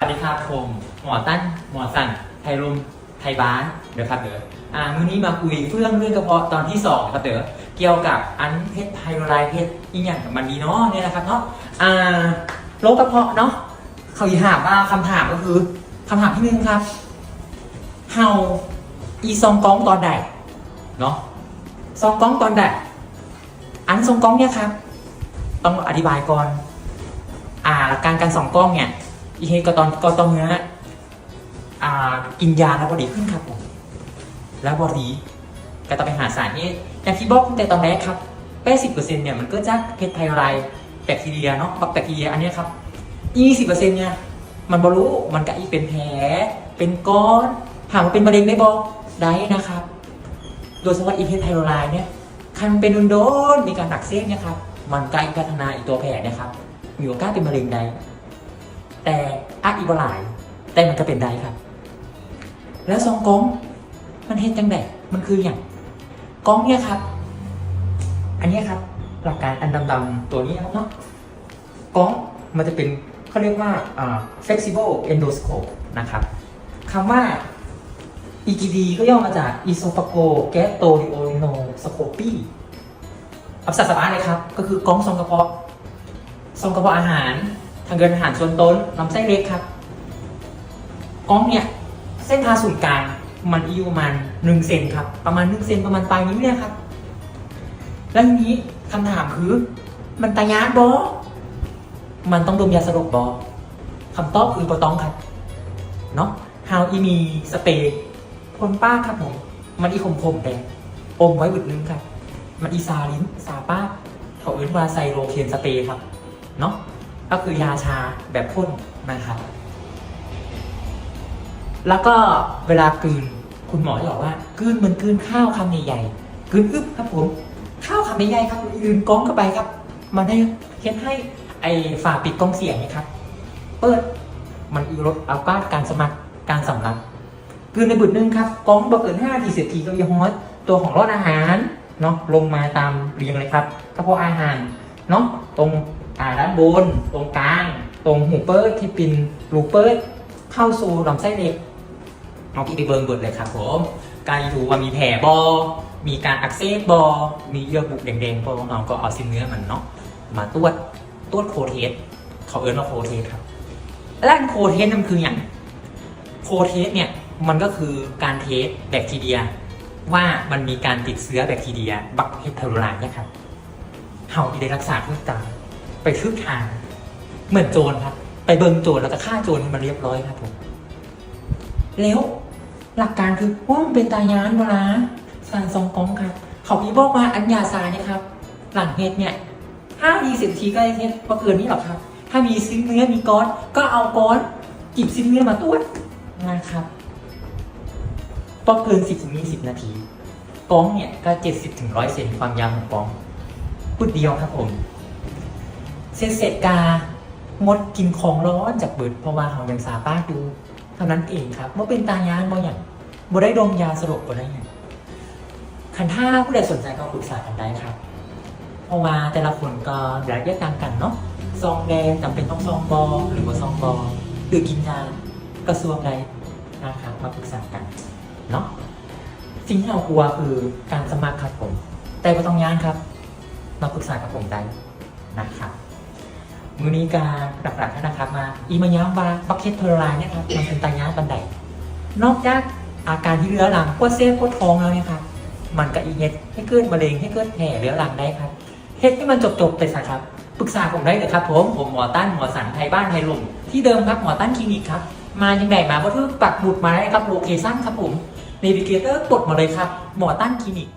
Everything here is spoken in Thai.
สวัสดีครับผมหมอตั้นหมอสันไทยรุมไทยบ้านเดี๋ยวครับเดี๋ยวอ่ามื้อนี้มาคุยเรื่องเรื่องกระเพาะตอนที่สองครับเดี๋ยวเกี่ยวกับอันเพชรไพโรไลเพชรอีกอย่างกับมันดีเนาะเนี่ยนะครับเนาะอ่าโรคกระเพาะเนาะเขาอีถามว่าคำถามก็คือคำถามที่หนึ่งครับเฮาอีซองกองตอนใดเนาะซองกองตอนใดอันซองกองเนี่ยครับต้องอธิบายก่อน อ่าหลักการการส่องกล้องเนี่ย อีเฮก็ตอนก็ต้องเนื้ออ่ากินยาแล้วบอดีขึ้นครับผมแล้วบอดีก็ต้องไปหาสารที่อย่างที่บอกแต่ตอนแรกครับแป้สิบเปอร์เซ็นต์เนี่ยมันก็จากเพชรไพโรแบคทีเรียเนาะแบคทีเรียอันนี้ครับยี่สิบเปอร์เซ็นต์เนี่ยมันบรู้มันก็อีเป็นแผล เป็นก้อนถามว่าเป็นมะเร็งได้บอกได้นะครับ โดยเฉพาะอีเพชรไพโรเนี่ยคันเป็นโดนมีการอักเสบเนี่ยครับ มันกล้พัฒนาอีกตัวแผลนะครับมีโอกาสเป็นมะเร็งได้ แต่อักอีกบ่หลาย แต่มันก็เป็นได้ครับ แล้วซองกองมันเห็นจังไดมันคืออย่างกองเนี่ยครับ อันนี้ครับ หลักการอันดำๆตัวนี้ครับเนาะกองมันจะเป็นเขาเรียกว่าอ่า flexible endoscope นะครับคำว่า EGD ก็ย่อมาจาก esophago gastrointestinal อับสัตว์สบายเลยครับ ก็คือก้องซองกระเพาะซองกระเพาะอาหาร ทางเดินอาหารส่วนต้นลำไส้เล็กครับกล้องเนี่ยเส้นผ่าศูนย์กลางมันอยู่ประมาณหนึ่งเซนครับ ประมาณหนึ่งเซนประมาณปลายนิ้วเนี่ยครับ แล้วทีนี้คำถามคือ มันตายาบอมันต้องดมยาสลบบอคำตอบคือบอต้องครับ เนาะฮาวอีมีสเปรย์พ่นป้าครับผม มันอีคมคมแต่อมไว้บึดนึงครับ มันอีซาลินซาป้าเขาเอื้นว่าไซโรเคนสเปรย์ครับ เนาะ ก็คือยาชาแบบพ่นนะครับ แล้วก็เวลากลืนคุณหมอจะบอกว่ากลืนเหมือนกลืนข้าวคำใหญ่ๆกลืนอึ๊บครับผมข้าวคำใหญ่ๆครับลืนก้องเข้าไปครับ มันได้เฮ็ดให้ไอฝาปิดกล้องเสียงนะครับ เปิดมันอีลดเอาก้าการสมัครการสำลักกลืนในบุตรนึงครับก้องบ่เกิน5ทีเสียทีก็ยังฮอตตัวของรอดอาหารเนาะลงมาตามเรียงเลยครับกระเพาะอาหารเนาะตรง อ่าด้านบน ตรงกลาง ตรงหูเปิดที่เป็นรูเปิดเข้าสู่ลำไส้เล็กเอาที่ไปเบิร์นเบิดเลยครับผมการดูว่ามีแผลบอมีการอักเสบบอมีเยื่อบุแดงๆพวกน้องก็เอาซิมเนื้อมันเนาะมาตรวจตรวจโคเทสเขาเอิ้นว่าโคเทสครับแล่นโคเทสนั่นคืออย่างโคเทสเนี่ยมันก็คือการเทสแบคทีเรีย ว่ามันมีการติดเชื้อแบคทีเรียบัคเฮปไทโรไลน์เนี่ยครับเฮาที่ได้รักษาทุกตาม ไปทึกทาง เหมือนโจรครับ ไปเบิงโจรแล้วก็ฆ่าโจรให้มันเรียบร้อยครับผม แล้วหลักการคือว่ามันเป็นตายานเวลาสารสองกองครับ เขาพี่บอกว่าอัญญาสายนะครับ หลังเฮ็ดเนี่ยห้ามีสิบทีก็ได้เฮ็ดเพราะเกินนี้หรอกครับ ถ้ามีซิ้นเนื้อมีก้อน ก็เอาก้อนจิบซิ้นเนื้อมาตรวจนะครับพอเกินสิบถึงยี่สิบนาทีกองเนี่ยก็เจ็ดสิบถึงร้อยเซนความยาวของกองพูดเดียวครับผม เสร็จเสร็จกางดกินของร้อนจากเบิดเพราะว่าเขายังสาป้าดูเท่านั้นเองครับว่าเป็นตายานบ่อย่างบ่ได้ดมยาสลบบ่ได้อย่างคันถ้าผู้ใดสนใจก็ปรึกษากันได้ครับ เพราะว่าแต่ละคนก็รายละเอียดต่างกันเนาะซองแดงจำเป็นต้องซองบอหรือว่าซองบอหรือกินยากระทรวงใดนะครับมาปรึกษากันเนาะสิ่งที่เรากลัวคือการสมัครครับผม แต่ก็ต้องย่านครับ มาปรึกษากับผมได้นะครับ มือนี้การหลักๆนะครับมาอีมายามวาบักเก็ตเทอร์ไลน์เนี่ยครับมันเป็นตายาบันไดนอกจากอาการที่เรื้อรังปวดเส้นปวดท้องแล้วเนี่ยครับมันก็อีเฮ็ดให้เกิดมะเร็งให้เกิดแผลเรื้อรังได้ครับเฮ็ดให้มันจบๆไปซะครับปรึกษาผมได้เลยครับผมผมหมอตั้นหมอสันไทยบ้านไทยลมที่เดิมครับหมอตั้นคลินิกครับมายังไงมาก็คือปักหมุดมาได้ครับโลเคชั่นครับผมเนวิเกเตอร์กดมาเลยครับหมอตั้นคลินิก